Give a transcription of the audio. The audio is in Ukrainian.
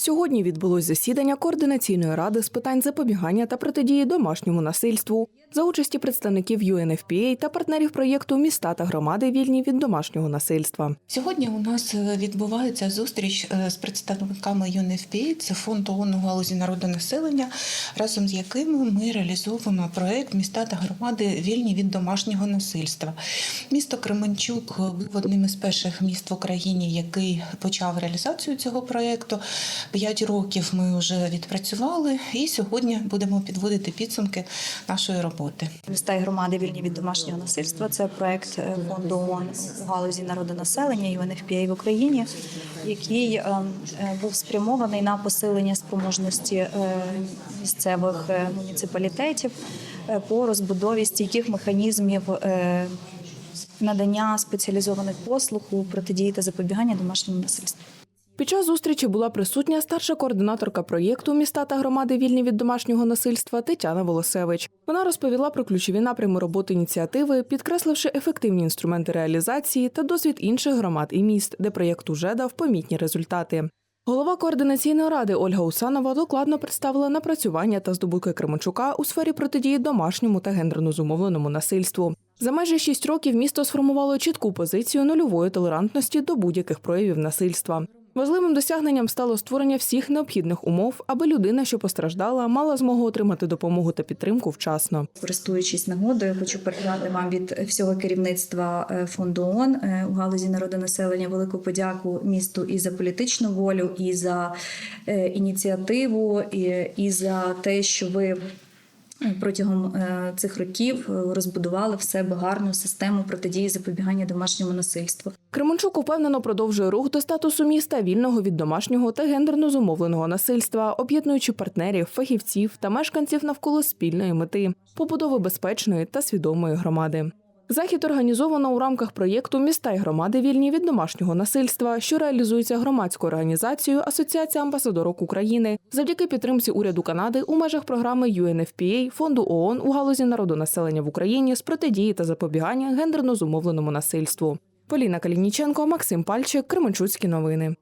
Сьогодні відбулось засідання координаційної ради з питань запобігання та протидії домашньому насильству за участі представників UNFPA та партнерів проєкту Міста та громади вільні від домашнього насильства. Сьогодні у нас е, відбувається зустріч е, з представниками UNFPA, це фонд ООН у галузі народонаселення, разом з яким ми реалізовуємо проєкт Міста та громади вільні від домашнього насильства. Місто Кременчук е, був одним із перших міст в Україні, який почав реалізацію цього проєкту. П'ять років ми вже відпрацювали, і сьогодні будемо підводити підсумки нашої роботи. Міста і громади вільні від домашнього насильства. Це проект е, фонду ООН у галузі народонаселення і UNFPA в Україні, який ем, е, був спрямований на посилення спроможності е, місцевих муніципалітетів по розбудові стійких механізмів. Надання спеціалізованих послуг у протидії та запобігання домашньому насильству. Під час зустрічі була присутня старша координаторка проєкту Міста та громади вільні від домашнього насильства Тетяна Волосевич. Вона розповіла про ключові напрями роботи ініціативи, підкресливши ефективні інструменти реалізації та досвід інших громад і міст, де проєкт уже дав помітні результати. Голова координаційної ради Ольга Усанова докладно представила напрацювання та здобутки Кременчука у сфері протидії домашньому та гендерно зумовленому насильству. За майже шість років місто сформувало чітку позицію нульової толерантності до будь-яких проявів насильства. Важливим досягненням стало створення всіх необхідних умов, аби людина, що постраждала, мала змогу отримати допомогу та підтримку вчасно. Користуючись нагодою, хочу передати вам від всього керівництва е, фонду ООН е, у галузі народонаселення велику подяку місту і за політичну волю, і за е, ініціативу, і, і за те, що ви. Протягом е, цих років е, розбудували в себе гарну систему протидії запобігання домашньому насильству. Кременчук упевнено продовжує рух до статусу міста вільного від домашнього та гендерно зумовленого насильства, об'єднуючи партнерів, фахівців та мешканців навколо спільної мети побудови безпечної та свідомої громади. Захід організовано у рамках проєкту Міста й громади вільні від домашнього насильства, що реалізується громадською організацією Асоціація амбасадорок України завдяки підтримці уряду Канади у межах програми UNFPA фонду ООН у галузі народонаселення в Україні з протидії та запобігання гендерно зумовленому насильству. Поліна Калініченко, Максим Пальчик, Кременчуцькі новини.